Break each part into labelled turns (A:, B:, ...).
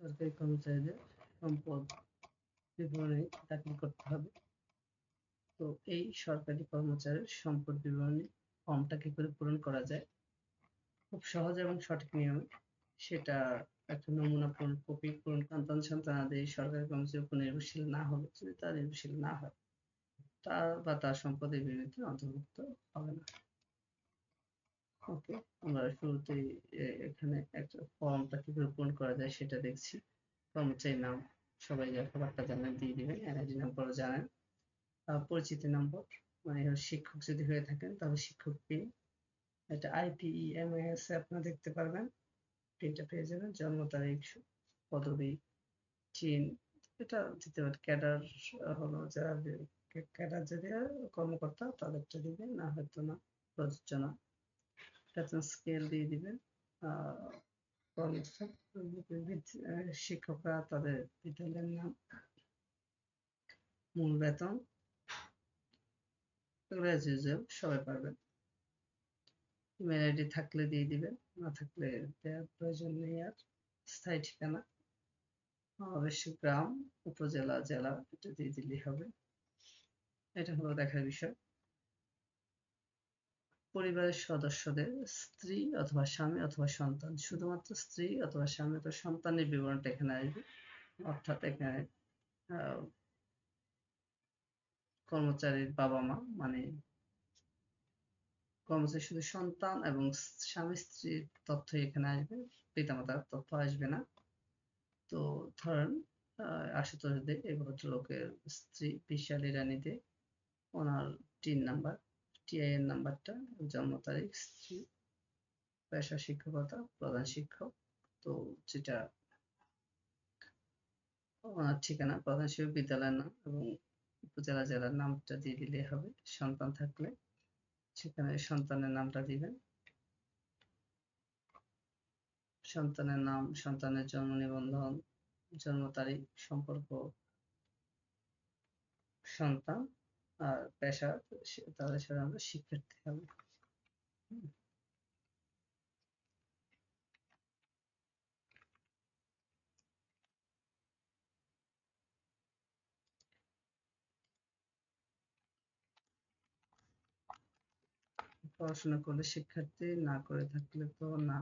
A: সরকারি কর্মচারীদের সম্পদ বিবরণী দাখিল করতে হবে। তো এই সরকারি কর্মচারীর সম্পদ বিবরণী ফর্মটা কি করে পূরণ করা যায়? খুব সহজ এবং সঠিক নিয়মে সেটা একটা নমুনা পূরণ, কপি পূরণ সন্তান সন্তানাদি সরকারি কর্মচারী উপর নির্ভরশীল না হলে যদি তার নির্ভরশীল না হয়। তার বা তার সম্পদের বিবৃতি অন্তর্ভুক্ত হবে না। ওকে, আমরা শুরুতেই এখানে একটা ফর্মটা কীভাবে পূরণ করা যায় সেটা দেখছি। কর্মচারীর নাম, সবাই যা খাবারটা জানেন, দিয়ে দিবেন এনআইডি নাম্বারও জানেন পরিচিতি নম্বর মানে শিক্ষক যদি হয়ে থাকেন, তাহলে শিক্ষক পিন এটা আইপিইএমএস এ আপনারা দেখতে পারবেন। পিনটা পেয়ে যাবেন, জন্ম তারিখ, পদবি চিন এটা দিতে পারেন ক্যাডার হলো যারা ক্যাডার যদি কর্মকর্তা, তাদেরটা দিবেন, না হয়তো না, প্রযোজ্য না। বেতন স্কেল দিয়ে দিবেন। শিক্ষকরা তাদের বিদ্যালয়ের নাম, মূল বেতন ইউজুয়াল সবাই পারবেন। ইমেল আইডি থাকলে দিয়ে দিবেন, না থাকলে দেওয়ার প্রয়োজন নেই আর, স্থায়ী ঠিকানা। অবশ্যই গ্রাম, উপজেলা, জেলা, এটা দিয়ে দিলেই হবে। এটা হলো দেখার বিষয়। পরিবারের সদস্যদের স্ত্রী অথবা স্বামী অথবা সন্তান, শুধুমাত্র স্ত্রী অথবা স্বামী অথবা সন্তানের বিবরণটা এখানে আসবে। অর্থাৎ এখানে কর্মচারীর বাবা মা মানে কর্মচারী শুধু সন্তান এবং স্বামী স্ত্রীর তথ্য এখানে আসবে, পিতামাতার তথ্য আসবে না। তো ধরেন আশুতোষ দে, এই ভদ্রলোকের স্ত্রী, বিশালী রানীতে ওনার তিন নাম্বার। টিআইএন নাম্বারটা, জন্ম তারিখ, স্ত্রী, পেশা শিক্ষকতা, প্রধান শিক্ষক, তো যেটা ওনার ঠিকানা, প্রধান শিক্ষক বিদ্যালয়ের নাম এবং উপজেলা জেলার নামটা দিয়ে দিলে হবে, সন্তান থাকলে সেখানে সন্তানের নামটা দিবেন। সন্তানের নাম, সন্তানের জন্ম নিবন্ধন, জন্ম তারিখ, সম্পর্ক, সন্তান পেশা তাদের সাথে আমরা শিক্ষার্থী হবে। পড়াশোনা করলে শিক্ষার্থী না করে থাকলে তো না।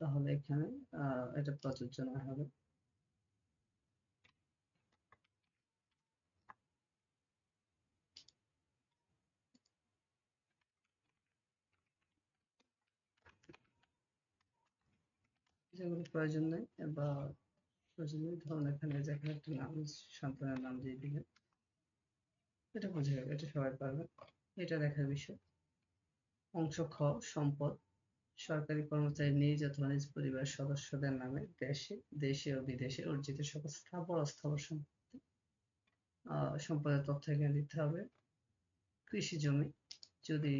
A: তাহলে এখানে আহ এটা প্রযোজ্য না হবে। যেগুলো প্রয়োজন নেই, বা প্রয়োজন নেই, ধরুন এখানে যেখানে একটা নাম, সন্তানের নাম দিয়ে দিলেন। এটা বোঝা যাবে, এটা সবাই পারবে। এটা দেখার বিষয়। অংশ খ, সম্পদ। সরকারি কর্মচারী নিজ অথবা নিজ পরিবার সদস্যদের নামে দেশে দেশে ও বিদেশে অর্জিত সকল স্থাবর অস্থাবর সম্পত্তি সম্পদের তথ্য এখানে দিতে হবে। কৃষি জমি, যদি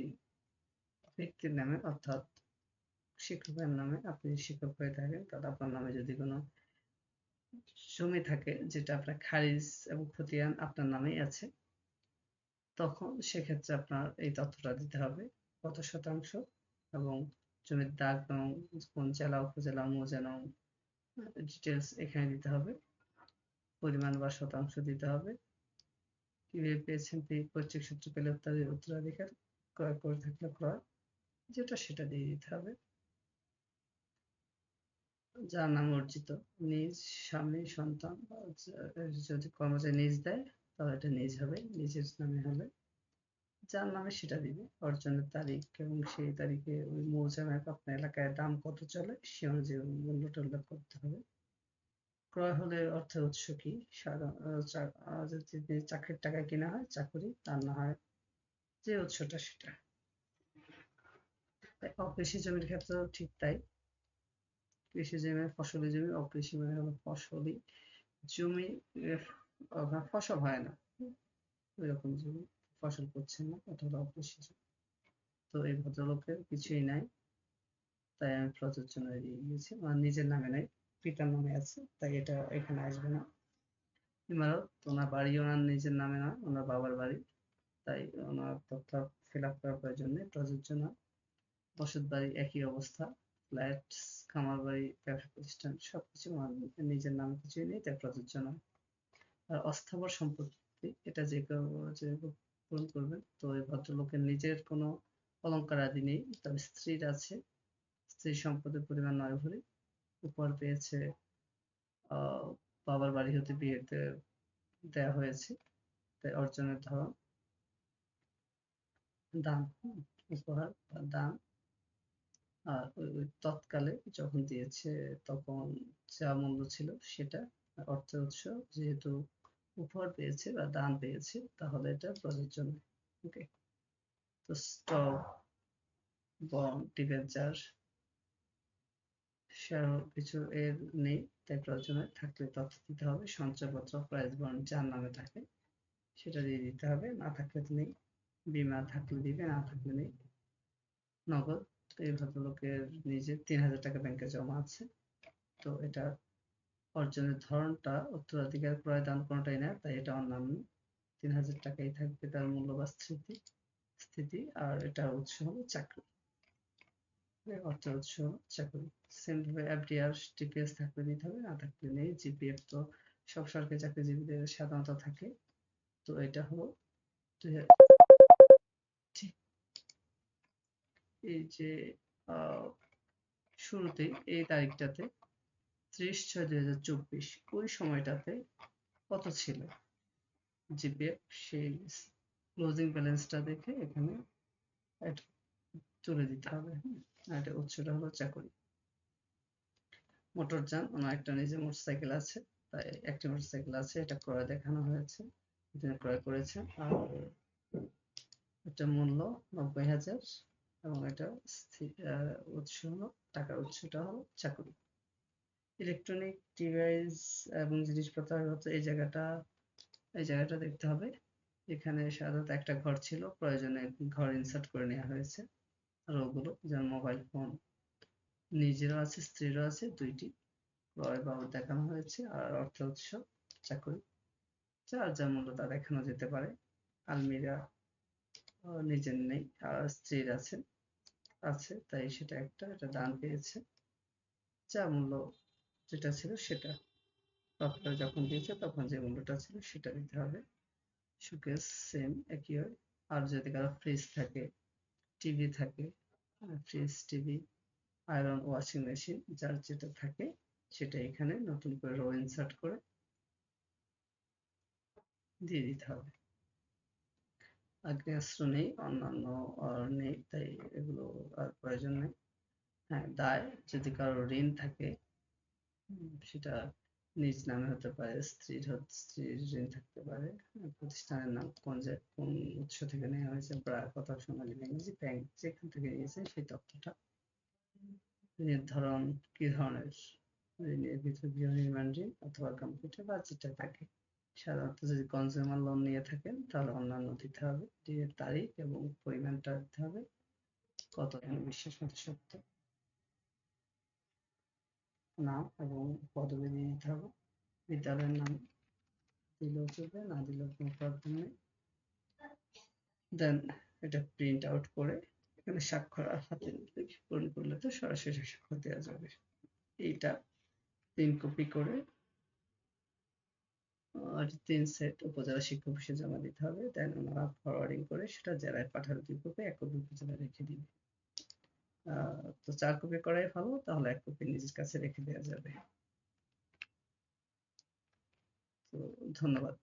A: ব্যক্তির নামে অর্থাৎ শিক্ষকের নামে আপনি শিক্ষক হয়ে থাকেন, তাহলে আপনার নামে যদি কোনো জমি থাকে যেটা আপনার খারিজ এবং খতিয়ান আপনার নামেই আছে, তখন সেক্ষেত্রে আপনার এই তথ্যটা দিতে হবে। কত শতাংশ এবং জমির দাগ নং কোন জেলা, উপজেলা মৌজা ডিটেলস এখানে দিতে হবে। পরিমাণ বা শতাংশ দিতে হবে। কীভাবে পেয়েছেন পৈতৃক সূত্র পেলে তাদের উত্তরাধিকার ক্রয় করে থাকলে ক্রয়, যেটা সেটা দিয়ে দিতে হবে। যার নাম অর্জিত। নিজ স্বামী, সন্তান যদি কর্মচারী নিজ দেয়, তাহলে এটা নিজ হবে, নিজের নামে হবে। যার নামে সেটা দিবে, অর্জনের তারিখ এবং সেই তারিখে ওই মৌজা ম্যাপ আপনার এলাকায় দাম কত চলে, সে অনুযায়ী মূল্যটা উল্লেখ করতে হবে। ক্রয় হলে অর্থের উৎস কি? যদি চাকরির টাকায় কেনা হয়, চাকরি, তার না হয় যে উৎসটা সেটা। অকৃষি জমির ক্ষেত্রেও ঠিক তাই। কৃষি জমি, ফসলি জমি, অকৃষি হলো ফসলি জমি ফসল হয় না। ওই রকম জমি, ফসল করছেন না অথবা অকৃষি জমি। তো এই ভদ্রলোকের কিছুই নাই, তাই আমি প্রযোজ্য দিয়ে গিয়েছি। আমার নিজের নামে নাই, পিতার নামে আছে, তাই এটা এখানে আসবে না। ইমারত ওনার বাড়ি ওনার নিজের নামে নয় ওনার বাবার বাড়ি, তাই ওনার তথ্য ফিল আপ করার প্রয়োজন নেই, প্রযোজ্য না। বসত বাড়ি একই অবস্থা। ফ্ল্যাট খামার বাড়ি ব্যবসা প্রতিষ্ঠান সবকিছু নিজের নামে কিছুই নেই তাই প্রযোজ্য নয়। আর অস্থাবর সম্পত্তি, এটা যে কেউ পূরণ করবেন তো এই ভদ্রলোকের নিজের কোনো অলংকার আদি নেই, তবে স্ত্রীর আছে। স্ত্রীর সম্পদের পরিমাণ নয় ভরি উপহার পেয়েছে বাবার বাড়ি হতে বিয়েতে দেয়া হয়েছে, তাই অর্জনের ধরন। দান উপহার বা দান। আর তৎকালে যখন দিয়েছে তখন যা মূল্য ছিল সেটা অর্থের উৎস যেহেতু উপহার পেয়েছে বা দান পেয়েছে, তাহলে এটা প্রযোজ্য নয়, ওকে? তো স্টক শেয়ার কিছু এর নেই, তাই প্রয়োজনে থাকলে তথ্য দিতে হবে, সঞ্চয়পত্র, প্রাইস বন্ড, যার নামে থাকে সেটা দিয়ে দিতে হবে, না থাকলে নেই, বিমা থাকলে দিবে, না থাকলে নেই, নগদ এই ভদ্রলোকের নিজে তিন হাজার টাকা ব্যাংকে জমা আছে। তো এটা অর্জনের ধরনটা উত্তরাধিকার ক্রয় দান কোনোটাই না, তাই এটা অন্যান্য। তিন হাজার টাকাই থাকবে তার মূল্য বা স্থিতি স্থিতি, আর এটার উৎস হলো চাকরি। অর্থের উৎস চাকরি। সেম ভাবে এফডিআর টিপিএস থাকলে দিতে হবে, না থাকলে নেই। জিপিএফ তো সব সরকারি চাকরিজীবীদের সাধারণত থাকে। তো এটা হলো এই যে আহ, শুরুতেই এই তারিখটাতে ত্রিশ ছয় দুই হাজার চব্বিশ ওই সময়টাতে কত ছিল? জিপিএফ সেই ক্লোজিং ব্যালেন্সটা দেখে এখানে তুলে দিতে হবে আর এটা উৎসটা হলো চাকরি। মোটরযান ওনার একটা নিজের মোটরসাইকেল আছে তাই একটি মোটরসাইকেল আছে এটা ক্রয় দেখানো হয়েছে ক্রয় করেছে আর এটা মূল্য নব্বই হাজার এবং এটা উৎস হলো টাকার উৎসটা হলো চাকরি। ইলেকট্রনিক ডিভাইস এবং জিনিসপত্র এই জায়গাটা এই জায়গাটা দেখতে হবে। এখানে সাধারণত একটা ঘর ছিল, প্রয়োজনে ঘর ইনসার্ট করে নেওয়া হয়েছে। আর ওগুলো যেমন মোবাইল ফোন নিজেরও আছে, স্ত্রীরও আছে, দুইটি। ক্রয় বাবদ দেখানো হয়েছে, আর অর্থ উৎস চাকরি। যার যা মূল্য তা দেখানো যেতে পারে। আলমিরা নিজের নেই, আর স্ত্রীর আছে আছে তাই সেটা একটা এটা দান পেয়েছে। যা মূল্য যেটা ছিল সেটা। তৎকাল যখন দিয়েছে তখন যে মূল্যটা ছিল সেটা দিতে হবে। সুকেস সেম একই হয়। আর যদি কারও ফ্রিজ থাকে টিভি থাকে fridge TV iron washing machine যার যেটা থাকে সেটা এখানে নতুন করে রো ইনসার্ট করে দিয়ে দিতে হবে। আগ্নেয়াস্ত্র নেই অন্যান্য নেই তাই এগুলো আর প্রয়োজন নেই। হ্যাঁ দায় যদি কারও ঋণ থাকে সেটা নিজ নামে হতে পারে স্ত্রীর স্ত্রীর ঋণ থাকতে পারে। হ্যাঁ, প্রতিষ্ঠানের নাম কোন যে কোন উৎস থেকে নেওয়া হয়েছে ব্র্যাক অথবা সোনালী ব্যাংক যে ব্যাংক যেখান থেকে নিয়েছে সেই তথ্যটা। ঋণের ধরন কি ধরনের? ঋণের ভিতরে গৃহ নির্মাণ ঋণ অথবা কম্পিউটার বা যেটা থাকে। সাধারণত যদি কনজিউমার লোন নিয়ে থাকেন, তাহলে অন্যান্য দিতে হবে। ঋণের তারিখ এবং পরিমাণটা দিতে হবে। কত বিশ্বাস মতো সত্য? নাম এবং পদবি দিয়ে দিতে হবে। বিদ্যালয়ের নাম দিলেও চলবে, না দিলেও কোনো প্রবলেম নেই। দেন এটা প্রিন্ট আউট করে এখানে স্বাক্ষর আর হাতে পূরণ করলে তো সরাসরি স্বাক্ষর দেওয়া যাবে। এইটা তিন কপি করে তিন সেট উপজেলা শিক্ষা অফিসে জমা দিতে হবে। দেন ওনারা ফরওয়ার্ডিং করে সেটা জেলায় পাঠাবে দুই কপি এক কপি উপজেলায় রেখে দিবে। তো চার কপি করাই ভালো, তাহলে এক কপি নিজের কাছে রেখে দেওয়া যাবে। তো ধন্যবাদ।